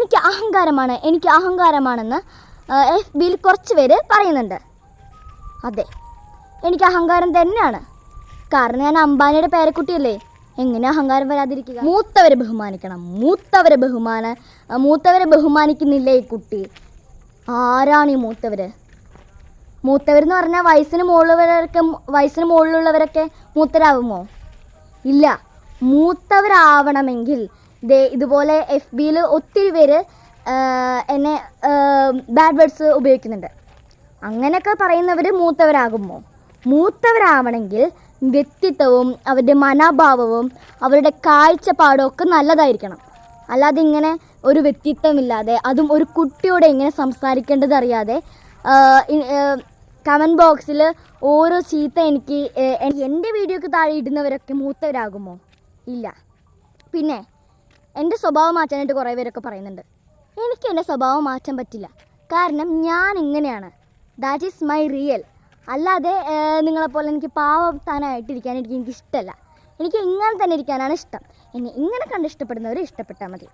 എനിക്ക് അഹങ്കാരമാണ് എനിക്ക് അഹങ്കാരമാണെന്ന് എഫ് ബിയിൽ കുറച്ച് പേര് പറയുന്നുണ്ട്. അതെ എനിക്ക് അഹങ്കാരം തന്നെയാണ്. കാരണം ഞാൻ അംബാനിയുടെ പേരക്കുട്ടിയല്ലേ. എങ്ങനെ അഹങ്കാരം വരാതിരിക്കുക? മൂത്തവരെ ബഹുമാനിക്കണം. മൂത്തവരെ ബഹുമാന മൂത്തവരെ ബഹുമാനിക്കുന്നില്ലേ ഈ കുട്ടി? ആരാണ് ഈ മൂത്തവർ മൂത്തവരെന്ന് പറഞ്ഞാൽ വയസ്സിന് മുകളിലുള്ളവരൊക്കെ വയസ്സിന് മുകളിലുള്ളവരൊക്കെ മൂത്തരാകുമോ ഇല്ല. മൂത്തവരാവണമെങ്കിൽ ദേ ഇതുപോലെ എഫ് ബിയിൽ ഒത്തിരി പേര് എന്നെ ബാഡ് വേർഡ്സ് ഉപയോഗിക്കുന്നുണ്ട്. അങ്ങനെയൊക്കെ പറയുന്നവർ മൂത്തവരാകുമോ മൂത്തവരാവണമെങ്കിൽ വ്യക്തിത്വവും അവരുടെ മനോഭാവവും അവരുടെ കാഴ്ചപ്പാടും ഒക്കെ നല്ലതായിരിക്കണം. അല്ലാതെ ഇങ്ങനെ ഒരു വ്യക്തിത്വമില്ലാതെ അതും ഒരു കുട്ടിയോട് എങ്ങനെ സംസാരിക്കേണ്ടത് അറിയാതെ കമന്റ് ബോക്സിൽ ഓരോ ചീത്ത എനിക്ക് എന്റെ വീഡിയോക്ക് താഴെ ഇടുന്നവരൊക്കെ മൂത്തവരാകുമോ? ഇല്ല. പിന്നെ എന്റെ സ്വഭാവം മാറ്റാനായിട്ട് കുറേ പേരൊക്കെ പറയുന്നുണ്ട്. എനിക്ക് എന്റെ സ്വഭാവം മാറ്റാൻ പറ്റില്ല. കാരണം ഞാൻ ഇങ്ങനെയാണ്. ദാറ്റ് ഈസ് മൈ റിയൽ അല്ലാതെ നിങ്ങളെപ്പോലെ എനിക്ക് പാവത്താനായിട്ടിരിക്കാൻ എനിക്ക് എനിക്ക് ഇഷ്ടമല്ല എനിക്ക് ഇങ്ങനെ തന്നെ ഇരിക്കാനാണ് ഇഷ്ടം. എന്നെ ഇങ്ങനെ കണ്ട് ഇഷ്ടപ്പെടുന്നവർ ഇഷ്ടപ്പെട്ടാൽ മതി.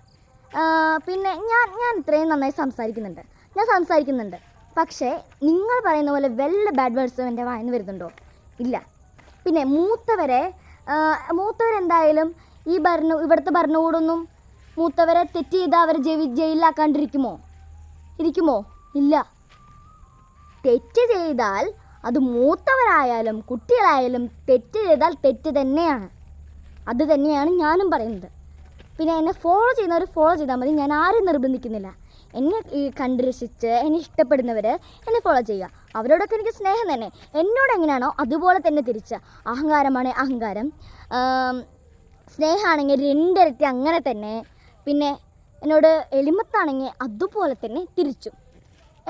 പിന്നെ ഞാൻ ഞാൻ ഇത്രയും നന്നായി സംസാരിക്കുന്നുണ്ട്. ഞാൻ സംസാരിക്കുന്നുണ്ട്. പക്ഷേ നിങ്ങൾ പറയുന്ന പോലെ വെല്ല ബാഡ് വേർഡ്സും എന്റെ വായന്ന് വരുന്നുണ്ടോ? ഇല്ല. പിന്നെ മൂത്തവരെ മൂത്തവരെന്തായാലും ഈ ഭരണ ഇവിടുത്തെ ഭരണകൂടമൊന്നും മൂത്തവരെ തെറ്റ് ചെയ്താൽ അവരെ ജയി ജയിലിലാക്കാണ്ടിരിക്കുമോ? ഇരിക്കുമോ? ഇല്ല. തെറ്റ് ചെയ്താൽ അത് മൂത്തവരായാലും കുട്ടികളായാലും തെറ്റ് ചെയ്താൽ തെറ്റ് തന്നെയാണ്. അത് തന്നെയാണ് ഞാനും പറയുന്നത്. പിന്നെ എന്നെ ഫോളോ ചെയ്യുന്നവർ ഫോളോ ചെയ്താൽ മതി. ഞാൻ ആരും നിർബന്ധിക്കുന്നില്ല. എന്നെ കണ്ട് രസിച്ച് എന്നെ ഇഷ്ടപ്പെടുന്നവർ എന്നെ ഫോളോ ചെയ്യുക. അവരോടൊക്കെ എനിക്ക് സ്നേഹം തന്നെ. എന്നോട് എങ്ങനെയാണോ അതുപോലെ തന്നെ തിരിച്ച്. അഹങ്കാരമാണ് അഹങ്കാരം. സ്നേഹമാണെങ്കിൽ രണ്ടിരട്ടി അങ്ങനെ തന്നെ പിന്നെ എന്നോട് എളിമത്താണെങ്കിൽ അതുപോലെ തന്നെ തിരിച്ചു.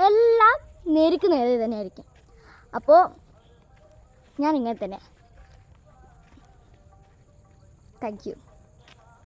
എല്ലാം നേരിക്ക് നേരെ തന്നെയായിരിക്കും. അപ്പോൾ ഞാനിങ്ങനെ തന്നെ. Thank you